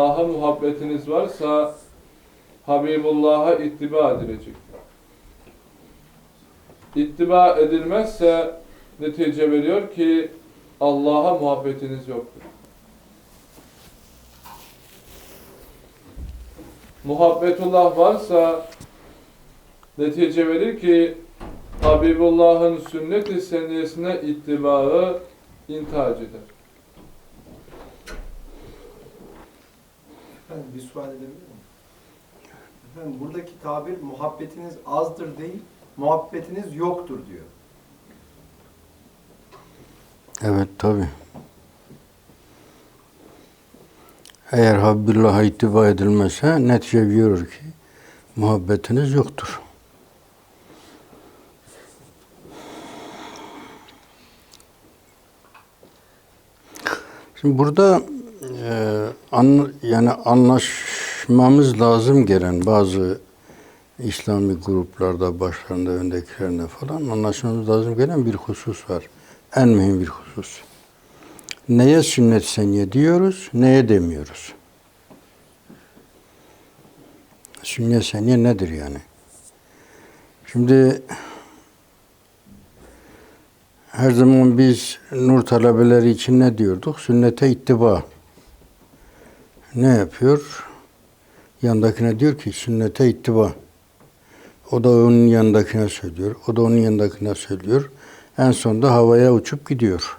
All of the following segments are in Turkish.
Allah'a muhabbetiniz varsa Habibullah'a ittiba edilecek. İttiba edilmezse netice veriyor ki Allah'a muhabbetiniz yoktur. Muhabbetullah varsa netice verir ki Habibullah'ın sünnet-i seniyesine ittibaı intihac eder. Efendim bir sual edebilir miyim? Efendim buradaki tabir muhabbetiniz azdır değil, muhabbetiniz yoktur diyor. Evet tabi. Eğer Habibullah'a ittiba edilmezse netice görür ki muhabbetiniz yoktur. Şimdi burada e, an, yani anlaşmamız lazım gelen bazı İslami gruplarda başlarında öndekilerine falan anlaşmamız lazım gelen bir husus var. En mühim bir husus. Neye sünnet seniye diyoruz, neye demiyoruz? Sünnet seniye nedir yani? Şimdi her zaman biz nur talebeleri için ne diyorduk? Sünnete ittiba. Ne yapıyor? Yandakine diyor ki sünnete ittiba. O da onun yanındakine söylüyor. O da onun yanındakine söylüyor. En sonunda havaya uçup gidiyor.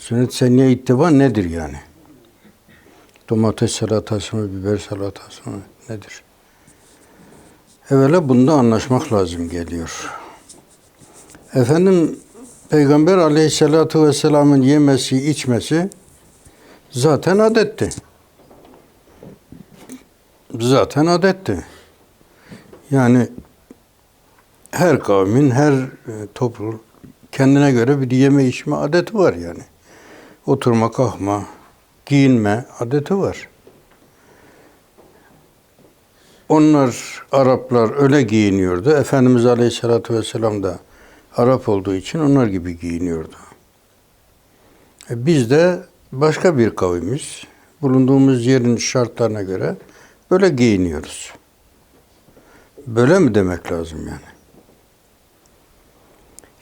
Sünnet senniye ittiba nedir yani? Domates salatası mı, biber salatası mı nedir? Evvela bunda anlaşmak lazım geliyor. Efendim Peygamber aleyhissalatu vesselamın yemesi, içmesi zaten adetti. Zaten adetti. Yani her kavmin, her e, topluluk kendine göre bir yeme içme adeti var yani. Oturma, kalkma, giyinme adeti var. Onlar Araplar öyle giyiniyordu. Efendimiz Aleyhisselatü Vesselam da Arap olduğu için onlar gibi giyiniyordu. E biz de başka bir kavimiz. Bulunduğumuz yerin şartlarına göre böyle giyiniyoruz. Böyle mi demek lazım yani?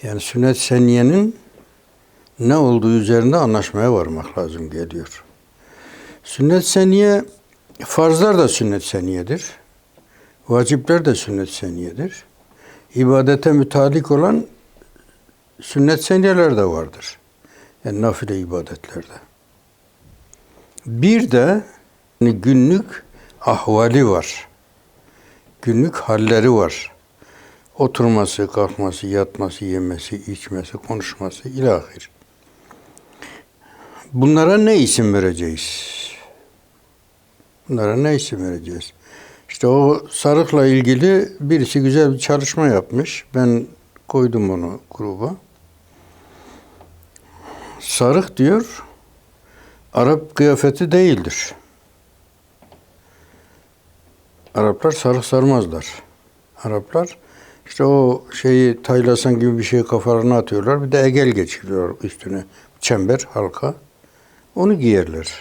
Yani sünnet seniyenin ne olduğu üzerinde anlaşmaya varmak lazım geliyor. Sünnet seniye, farzlar da sünnet seniyedir. Vacipler de sünnet seniyedir. İbadete mütalik olan sünnet seniyeler de vardır. Yani nafile ibadetlerde. Bir de günlük ahvali var. Günlük halleri var. Oturması, kalkması, yatması, yemesi, içmesi, konuşması ilahir. Bunlara ne isim vereceğiz? Bunlara ne isim vereceğiz? İşte o sarıkla ilgili birisi güzel bir çalışma yapmış. Ben koydum onu gruba. Sarık diyor, Arap kıyafeti değildir. Araplar sarık sarmazlar. Araplar işte o şeyi taylasan gibi bir şey kafalarına atıyorlar. Bir de egel geçiriyor üstüne. Çember, halka. Onu giyerler.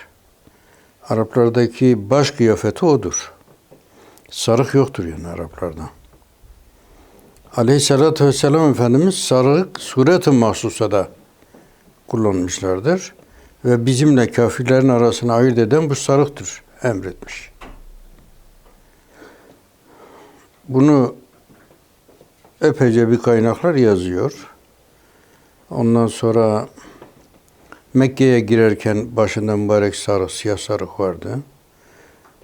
Araplardaki baş kıyafeti odur. Sarık yoktur yani Araplarda. Aleyhissalatü vesselam Efendimiz sarık suret-i mahsusada kullanmışlardır. Ve bizimle kafirlerin arasını ayırt eden bu sarıktır emretmiş. Bunu epeyce bir kaynaklar yazıyor. Ondan sonra Mekke'ye girerken başında mübarek sarık, siyah sarık vardı.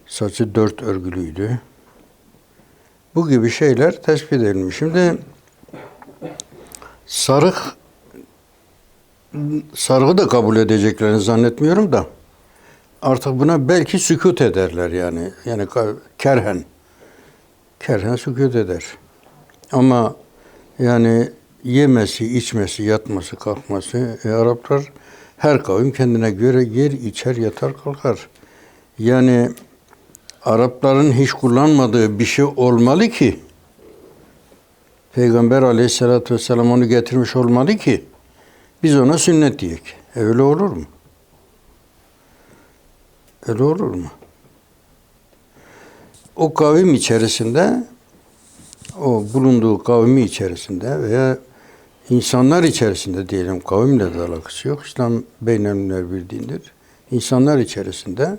Saçı dört örgülüydü. Bu gibi şeyler tespit edilmiş. Şimdi sarık sarığı da kabul edeceklerini zannetmiyorum da artık buna belki sükut ederler yani. Yani kerhen. Kerhen sükut eder. Ama yani yemesi, içmesi, yatması, kalkması e, Araplar her kavim kendine göre yer, içer, yatar, kalkar. Yani Arapların hiç kullanmadığı bir şey olmalı ki Peygamber aleyhissalatü vesselam onu getirmiş olmalı ki biz ona sünnet diyek. E öyle olur mu? Öyle olur mu? O kavim içerisinde o bulunduğu kavmi içerisinde veya insanlar içerisinde diyelim kavimle de alakası yok. İslam beynelmiler bir dindir. İnsanlar içerisinde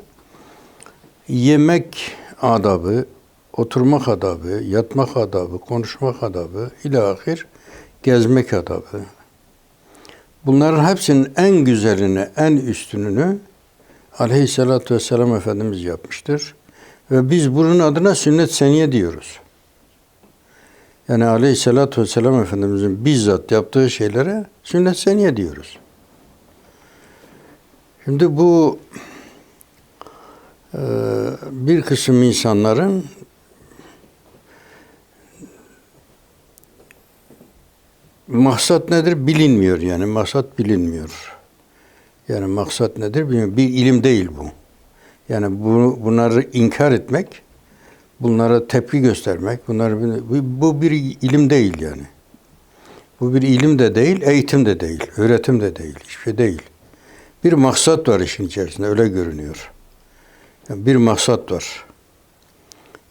yemek adabı, oturmak adabı, yatmak adabı, konuşmak adabı, ilahir gezmek adabı. Bunların hepsinin en güzelini, en üstününü Aleyhisselatü Vesselam Efendimiz yapmıştır. Ve biz bunun adına sünnet seniye diyoruz. Yani Aleyhisselatü Vesselam Efendimizin bizzat yaptığı şeylere sünnet seniye diyoruz. Şimdi bu e, bir kısım insanların maksat nedir bilinmiyor yani maksat bilinmiyor. Yani maksat nedir bilmiyorum. Bir ilim değil bu. Yani bunu, bunları inkar etmek, bunlara tepki göstermek, bunlar bu, bu bir ilim değil yani. Bu bir ilim de değil, eğitim de değil, öğretim de değil, hiçbir şey değil. Bir maksat var işin içerisinde, öyle görünüyor. Yani bir maksat var.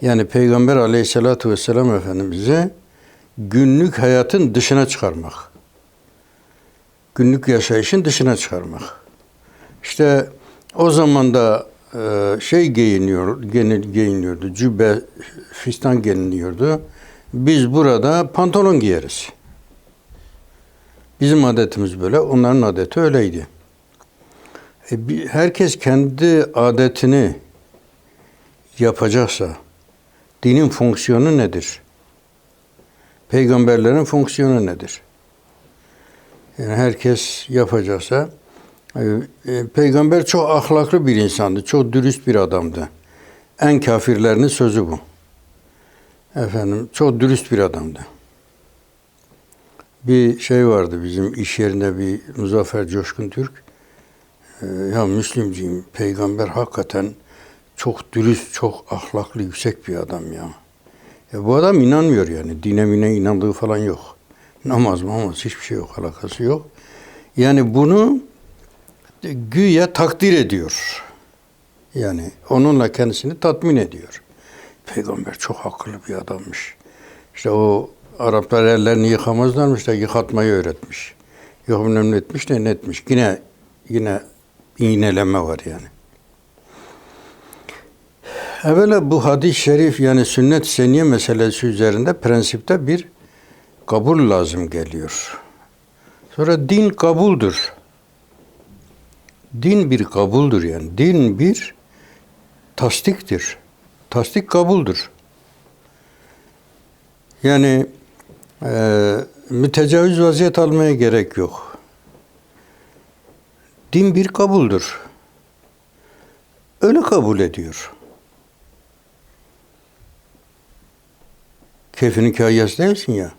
Yani Peygamber aleyhissalatü vesselam Efendimiz'e günlük hayatın dışına çıkarmak. Günlük yaşayışın dışına çıkarmak. İşte o zaman da şey giyiniyor, giyiniyordu, cübbe, fistan giyiniyordu. Biz burada pantolon giyeriz. Bizim adetimiz böyle, onların adeti öyleydi. E, herkes kendi adetini yapacaksa, dinin fonksiyonu nedir? Peygamberlerin fonksiyonu nedir? Yani herkes yapacaksa, peygamber çok ahlaklı bir insandı, çok dürüst bir adamdı. En kafirlerinin sözü bu. Efendim, çok dürüst bir adamdı. Bir şey vardı bizim iş yerinde bir Muzaffer Coşkun Türk. E, ya Müslümciyim, peygamber hakikaten çok dürüst, çok ahlaklı, yüksek bir adam ya. Ya bu adam inanmıyor yani. Dine mine inandığı falan yok. Namaz mamaz hiçbir şey yok, alakası yok. Yani bunu güya takdir ediyor. Yani onunla kendisini tatmin ediyor. Peygamber çok akıllı bir adammış. İşte o Araplar ellerini yıkamazlarmış da yıkatmayı öğretmiş. Yok bilmem ne etmiş ne etmiş. Yine yine iğneleme var yani. Evvela bu hadis-i şerif yani sünnet seniye meselesi üzerinde prensipte bir kabul lazım geliyor. Sonra din kabuldur. Din bir kabuldur yani. Din bir tasdiktir. Tasdik kabuldur. Yani e, mütecavüz vaziyet almaya gerek yok. Din bir kabuldur. Öyle kabul ediyor. Keyfini kayyas değilsin ya.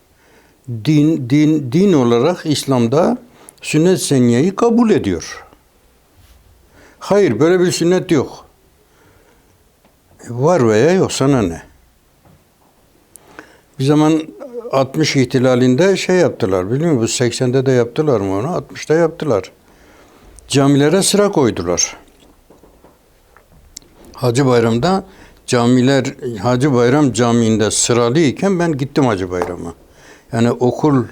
Din, din, din olarak İslam'da sünnet seniyeyi kabul ediyor. Hayır böyle bir sünnet yok. Var veya yok sana ne? Bir zaman 60 ihtilalinde şey yaptılar biliyor musun? Bu 80'de de yaptılar mı onu? 60'da yaptılar. Camilere sıra koydular. Hacı Bayram'da camiler Hacı Bayram Camii'nde sıralıyken ben gittim Hacı Bayram'a. Yani okul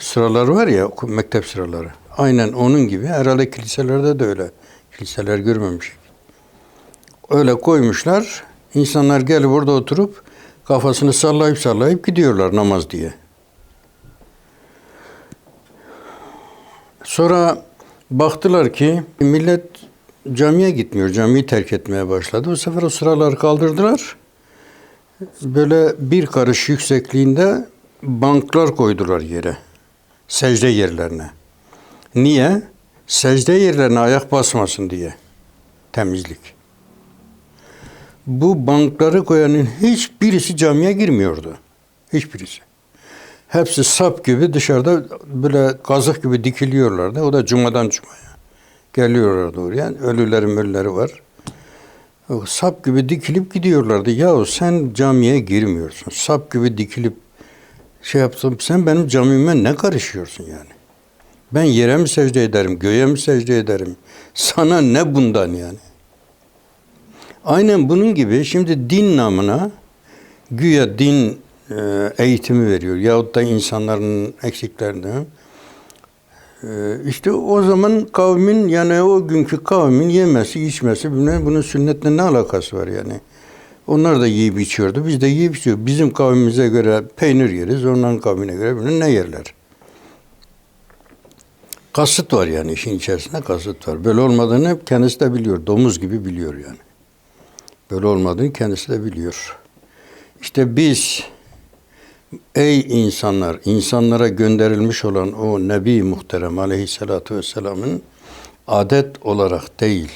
sıraları var ya, okul, mektep sıraları. Aynen onun gibi. Herhalde kiliselerde de öyle. Kiliseler görmemiş. Öyle koymuşlar. İnsanlar gelip orada oturup kafasını sallayıp sallayıp gidiyorlar namaz diye. Sonra baktılar ki millet camiye gitmiyor. Camiyi terk etmeye başladı. Bu sefer o sıraları kaldırdılar. Böyle bir karış yüksekliğinde banklar koydular yere. Secde yerlerine. Niye? Secde yerlerine ayak basmasın diye. Temizlik. Bu bankları koyanın hiçbirisi camiye girmiyordu. Hiçbirisi. Hepsi sap gibi dışarıda böyle kazık gibi dikiliyorlardı. O da cumadan cumaya. Geliyorlardı oraya. Ölülerin ölüleri var. Sap gibi dikilip gidiyorlardı. Yahu sen camiye girmiyorsun. Sap gibi dikilip şey yaptım. Sen benim camime ne karışıyorsun yani? Ben yere mi secde ederim, göğe mi secde ederim? Sana ne bundan yani? Aynen bunun gibi şimdi din namına güya din e, eğitimi veriyor yahut da insanların eksiklerini. E, işte o zaman kavmin yani o günkü kavmin yemesi içmesi bilmem bunun sünnetle ne alakası var yani. Onlar da yiyip içiyordu. Biz de yiyip içiyoruz. Bizim kavmimize göre peynir yeriz. Onların kavmine göre bilmem ne yerler. Kasıt var yani işin içerisinde kasıt var. Böyle olmadığını hep kendisi de biliyor. Domuz gibi biliyor yani. Böyle olmadığını kendisi de biliyor. İşte biz ey insanlar, insanlara gönderilmiş olan o Nebi Muhterem Aleyhisselatü Vesselam'ın adet olarak değil,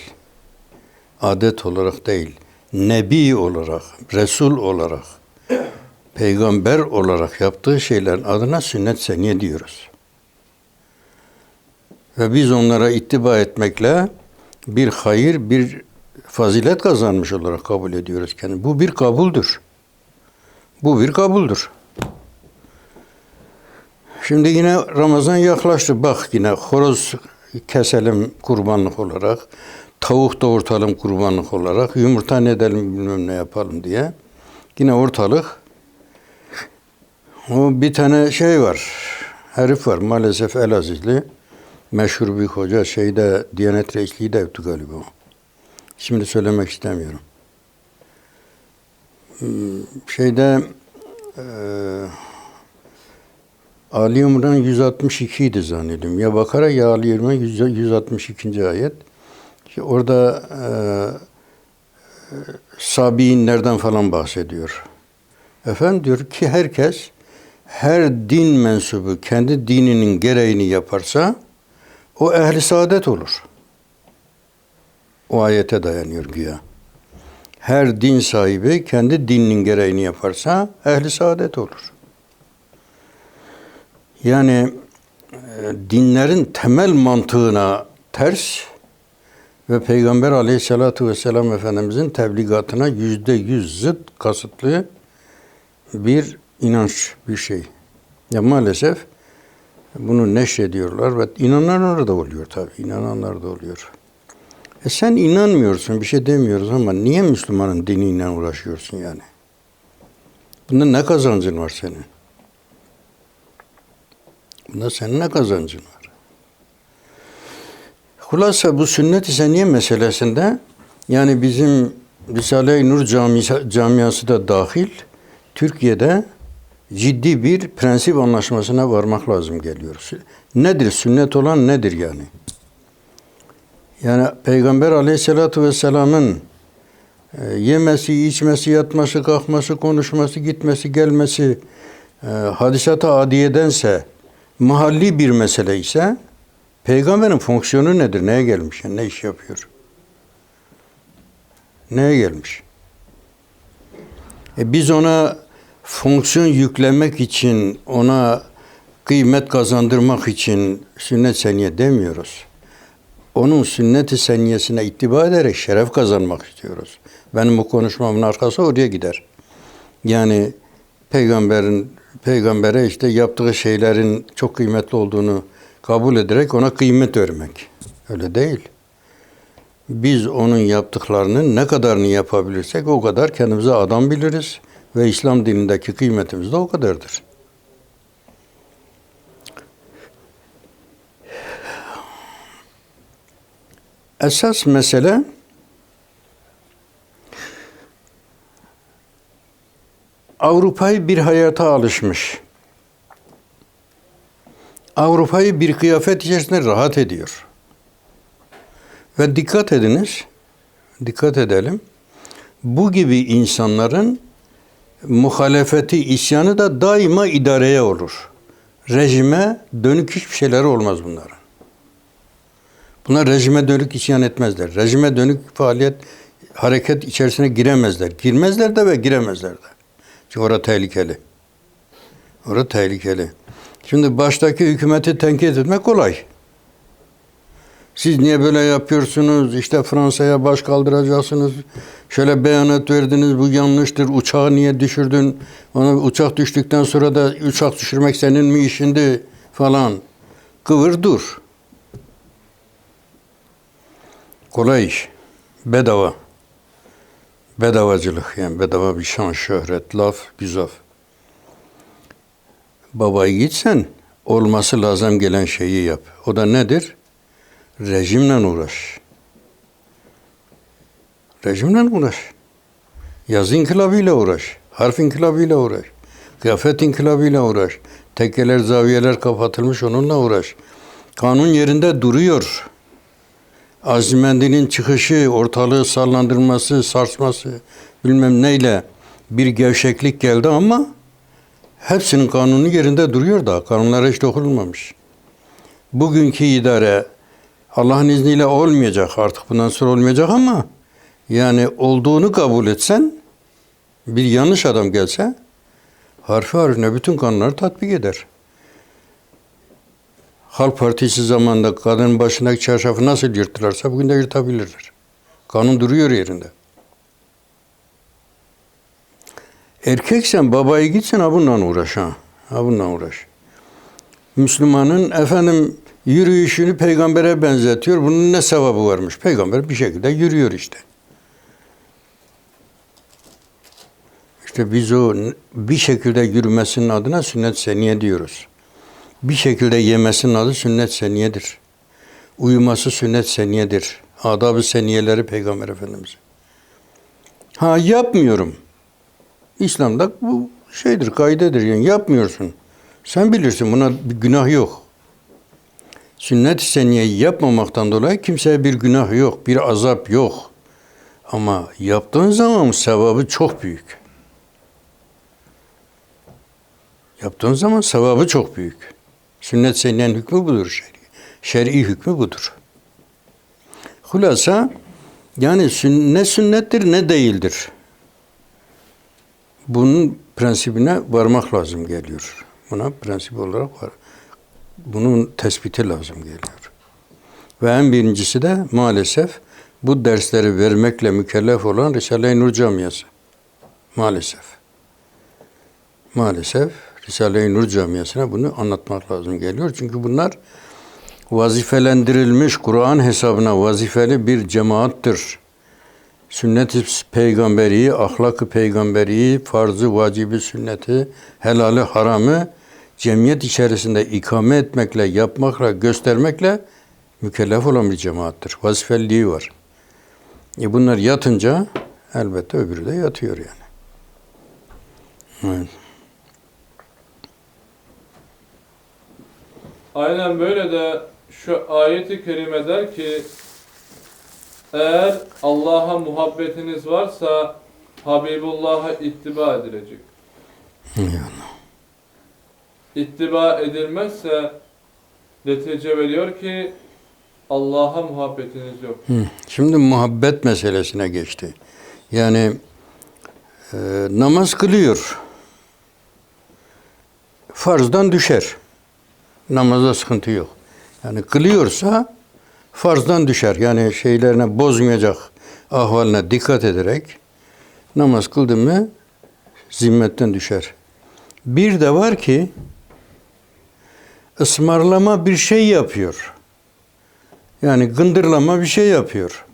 adet olarak değil, Nebi olarak, Resul olarak, peygamber olarak yaptığı şeylerin adına sünnet seniye diyoruz. Ve biz onlara ittiba etmekle bir hayır, bir fazilet kazanmış olarak kabul ediyoruz kendini. Bu bir kabuldür. Bu bir kabuldür. Şimdi yine Ramazan yaklaştı. Bak yine horoz keselim kurbanlık olarak. Tavuk doğurtalım kurbanlık olarak. Yumurta ne edelim bilmem ne yapalım diye. Yine ortalık. O bir tane şey var. Herif var maalesef Elazizli. Meşhur bir hoca şeyde Diyanet Reisliği de yaptı galiba. Şimdi söylemek istemiyorum. Hmm, Şeyde eee Ali İmran 162 idi zannediyorum. Ya Bakara ya Ali İmran 100 162. ayet. İşte orada eee Sabiinlerden falan bahsediyor. Efendim diyor ki herkes her din mensubu kendi dininin gereğini yaparsa o ehli saadet olur. O ayete dayanıyor güya. Her din sahibi kendi dininin gereğini yaparsa ehli saadet olur. Yani e, dinlerin temel mantığına ters ve Peygamber aleyhissalatu vesselam Efendimizin tebligatına yüzde yüz zıt kasıtlı bir inanç, bir şey. Ya maalesef bunu neşrediyorlar ve inananlar da oluyor tabii. inananlar da oluyor. E sen inanmıyorsun, bir şey demiyoruz ama niye Müslümanın diniyle uğraşıyorsun yani? Bunda ne kazancın var senin? Bunda senin ne kazancın var? Hulasa bu sünnet-i seniye meselesinde yani bizim Risale-i Nur camisi, camiası da dahil Türkiye'de ciddi bir prensip anlaşmasına varmak lazım geliyor. Nedir? Sünnet olan nedir yani? Yani Peygamber aleyhissalatu vesselamın e, yemesi, içmesi, yatması, kalkması, konuşması, gitmesi, gelmesi e, hadisata adiyedense mahalli bir mesele ise peygamberin fonksiyonu nedir? Neye gelmiş? Yani ne iş yapıyor? Neye gelmiş? E biz ona fonksiyon yüklemek için, ona kıymet kazandırmak için sünnet seniye demiyoruz. Onun sünnet-i seniyesine ittiba ederek şeref kazanmak istiyoruz. Benim bu konuşmamın arkası oraya gider. Yani peygamberin peygambere işte yaptığı şeylerin çok kıymetli olduğunu kabul ederek ona kıymet vermek. Öyle değil. Biz onun yaptıklarının ne kadarını yapabilirsek o kadar kendimize adam biliriz ve İslam dinindeki kıymetimiz de o kadardır. Esas mesele Avrupa'yı bir hayata alışmış. Avrupa'yı bir kıyafet içerisinde rahat ediyor. Ve dikkat ediniz, dikkat edelim. Bu gibi insanların muhalefeti, isyanı da daima idareye olur. Rejime dönük hiçbir şeyleri olmaz bunların. Bunlar rejime dönük isyan etmezler. Rejime dönük faaliyet, hareket içerisine giremezler. Girmezler de ve giremezler de. Çünkü orada tehlikeli. Orada tehlikeli. Şimdi baştaki hükümeti tenkit etmek kolay. Siz niye böyle yapıyorsunuz? İşte Fransa'ya baş kaldıracaksınız. Şöyle beyanat verdiniz. Bu yanlıştır. Uçağı niye düşürdün? Ona uçak düştükten sonra da uçak düşürmek senin mi işindi falan. Kıvır dur. Kolay iş. Bedava. Bedavacılık yani bedava bir şan, şöhret, laf, güzaf. Babayı gitsen olması lazım gelen şeyi yap. O da nedir? Rejimle uğraş. Rejimle uğraş. Yazı inkılabıyla uğraş. Harf inkılabıyla uğraş. Kıyafet inkılabıyla uğraş. Tekkeler, zaviyeler kapatılmış onunla uğraş. Kanun yerinde duruyor. Azimendinin çıkışı, ortalığı sallandırması, sarsması bilmem neyle bir gevşeklik geldi ama hepsinin kanunu yerinde duruyor da kanunlara hiç dokunulmamış. Bugünkü idare Allah'ın izniyle olmayacak artık bundan sonra olmayacak ama yani olduğunu kabul etsen bir yanlış adam gelse harfi harfine bütün kanunları tatbik eder. Halk Partisi zamanında kadının başındaki çarşafı nasıl yırttılarsa bugün de yırtabilirler. Kanun duruyor yerinde. Erkeksen babayı gitsen ha bununla uğraş ha. Ha bununla uğraş. Müslümanın efendim yürüyüşünü peygambere benzetiyor. Bunun ne sevabı varmış? Peygamber bir şekilde yürüyor işte. İşte biz o bir şekilde yürümesinin adına sünnet seniye diyoruz. Bir şekilde yemesinin adı sünnet seniyedir. Uyuması sünnet seniyedir. Adab-ı seniyeleri Peygamber Efendimiz. Ha yapmıyorum. İslam'da bu şeydir, kaidedir yani yapmıyorsun. Sen bilirsin buna bir günah yok. Sünnet-i seniyeyi yapmamaktan dolayı kimseye bir günah yok, bir azap yok. Ama yaptığın zaman sevabı çok büyük. Yaptığın zaman sevabı çok büyük. Sünnet seniyenin hükmü budur şer'i. Şer'i hükmü budur. Hulasa yani ne sünnettir ne değildir. Bunun prensibine varmak lazım geliyor. Buna prensip olarak var. Bunun tespiti lazım geliyor. Ve en birincisi de maalesef bu dersleri vermekle mükellef olan Risale-i Nur Camiası. Maalesef. Maalesef Risale-i Nur Camiası'na bunu anlatmak lazım geliyor. Çünkü bunlar vazifelendirilmiş Kur'an hesabına vazifeli bir cemaattir. Sünnet-i peygamberi, ahlak-ı peygamberi, farzı, vacibi, sünneti, helali, haramı cemiyet içerisinde ikame etmekle, yapmakla, göstermekle mükellef olan bir cemaattir. Vazifeliliği var. E bunlar yatınca elbette öbürü de yatıyor yani. Evet. Aynen böyle de şu ayeti kerime der ki eğer Allah'a muhabbetiniz varsa Habibullah'a ittiba edilecek. Eyvallah. İttiba edilmezse netice veriyor ki Allah'a muhabbetiniz yok. Şimdi muhabbet meselesine geçti. Yani e, namaz kılıyor. Farzdan düşer. Namazda sıkıntı yok. Yani kılıyorsa farzdan düşer. Yani şeylerine bozmayacak ahvaline dikkat ederek namaz kıldı mı zimmetten düşer. Bir de var ki ısmarlama bir şey yapıyor. Yani gındırlama bir şey yapıyor.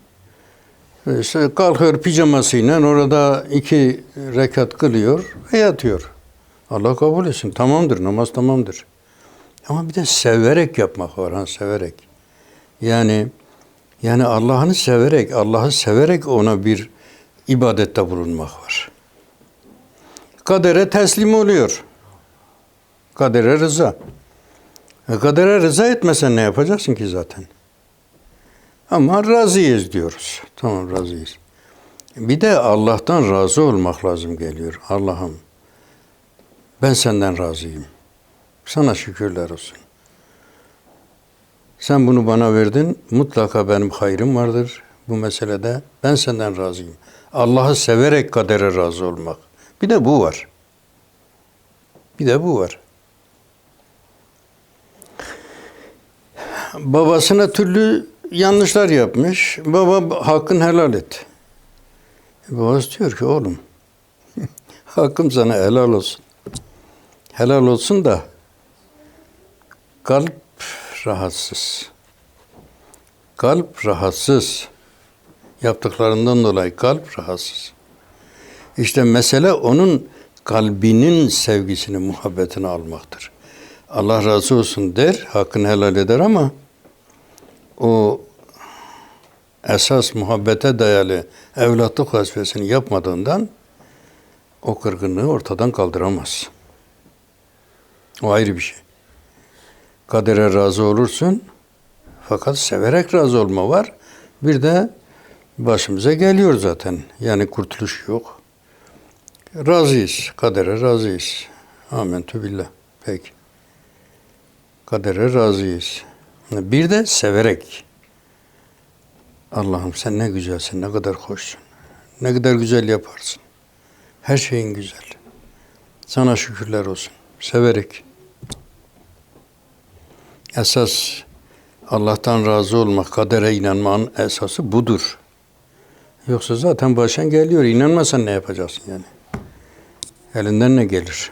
İşte kalkıyor pijamasıyla orada iki rekat kılıyor ve yatıyor. Allah kabul etsin. Tamamdır, namaz tamamdır. Ama bir de severek yapmak var, ha, severek. Yani yani Allah'ını severek, Allah'ı severek ona bir ibadette bulunmak var. Kadere teslim oluyor. Kadere rıza. Kadere rıza etmesen ne yapacaksın ki zaten? Ama razıyız diyoruz. Tamam razıyız. Bir de Allah'tan razı olmak lazım geliyor. Allah'ım ben senden razıyım. Sana şükürler olsun. Sen bunu bana verdin. Mutlaka benim hayrım vardır bu meselede. Ben senden razıyım. Allah'ı severek kadere razı olmak. Bir de bu var. Bir de bu var. Babasına türlü yanlışlar yapmış. Baba hakkın helal et. Babası diyor ki oğlum hakkım sana helal olsun. Helal olsun da kalp rahatsız. Kalp rahatsız. Yaptıklarından dolayı kalp rahatsız. İşte mesele onun kalbinin sevgisini, muhabbetini almaktır. Allah razı olsun der, hakkını helal eder ama o esas muhabbete dayalı evlatlık vazifesini yapmadığından o kırgınlığı ortadan kaldıramaz. O ayrı bir şey. Kadere razı olursun fakat severek razı olma var. Bir de başımıza geliyor zaten. Yani kurtuluş yok. Razıyız. Kadere razıyız. Amentü billah. Peki. Kadere razıyız. Bir de severek. Allah'ım sen ne güzelsin, ne kadar hoşsun. Ne kadar güzel yaparsın. Her şeyin güzel. Sana şükürler olsun. Severek. Esas Allah'tan razı olmak, kadere inanmanın esası budur. Yoksa zaten başın geliyor. İnanmasan ne yapacaksın yani? Elinden ne gelir?